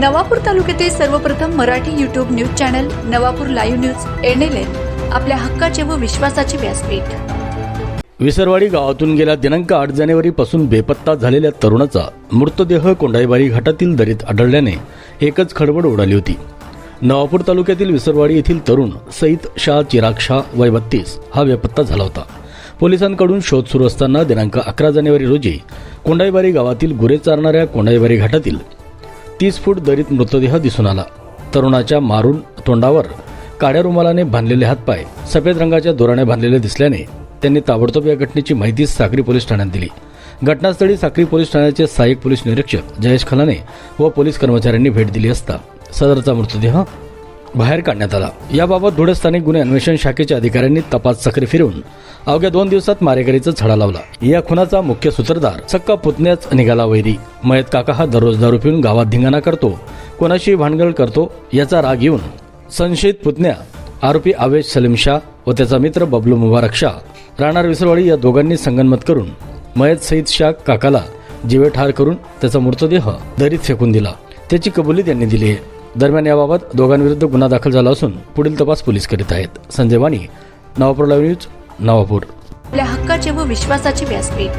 नवापूर तालुक्यातील सर्वप्रथम Marathi YouTube news channel Navapur live news NLN आपल्या हक्काचे व विश्वासाचे व्यासपीठ. विसरवाडी गावातून गेल्या दिनांक आठ जानेवारीपासून बेपत्ता झालेल्या तरुणाचा मृतदेह कोंडाईबारी घाटातील दरीत आढळल्याने एकच खडबड उडाली होती. नवापूर तालुक्यातील विसरवाडी येथील तरुण सईद शाह चिराग शाह वय बत्तीस हा बेपत्ता झाला होता. पोलिसांकडून शोध सुरू असताना दिनांक अकरा जानेवारी रोजी कोंडाईबारी गावातील गुरे चारणाऱ्या कोंडाईबारी घाटातील तीस फूट दरीत मृतदेह दिसून आला. तरुणाच्या मारून तोंडावर काळ्या रुमालाने बांधलेले हातपाय सफेद रंगाच्या दोराने बांधलेले दिसल्याने त्यांनी ताबडतोब या घटनेची माहिती साक्री पोलीस ठाण्यात दिली. घटनास्थळी साक्री पोलीस ठाण्याचे सहाय्यक पोलीस निरीक्षक जयेश खलाने व पोलीस कर्मचाऱ्यांनी भेट दिली असता सदरचा मृतदेह बाहेर काढण्यात आला. याबाबत धुळे स्थानिक गुन्हे अन्वेषण शाखेच्या अधिकाऱ्यांनी तपास चक्री फिरून अवघ्या दोन दिवसात मारेकरीचा छडा लावला. या खुनाचा मुख्य सूत्रधार सक्का पुतण्याच निघाला वैरी. मयत काका हा दररोज दारू पिऊन गावात धिंगाणा करतो कोणाशी भानगड करतो याचा राग येऊन संशयित पुतण्या आरोपी आवेश सलीम शाह व त्याचा मित्र बबलू मुबारक शाह राणार विसरवाडी या दोघांनी संगनमत करून मयत सईद शाह काकाला जीवे ठार करून त्याचा मृतदेह दरीत फेकून दिला. त्याची कबुली त्यांनी दिली आहे. दरम्यान याबाबत दोघांविरुद्ध गुन्हा दाखल झाला असून पुढील तपास पोलीस करीत आहेत. Sanjay Wani Navapur live news Navapur. आपल्या हक्काचे व विश्वासाचे व्यासपीठ.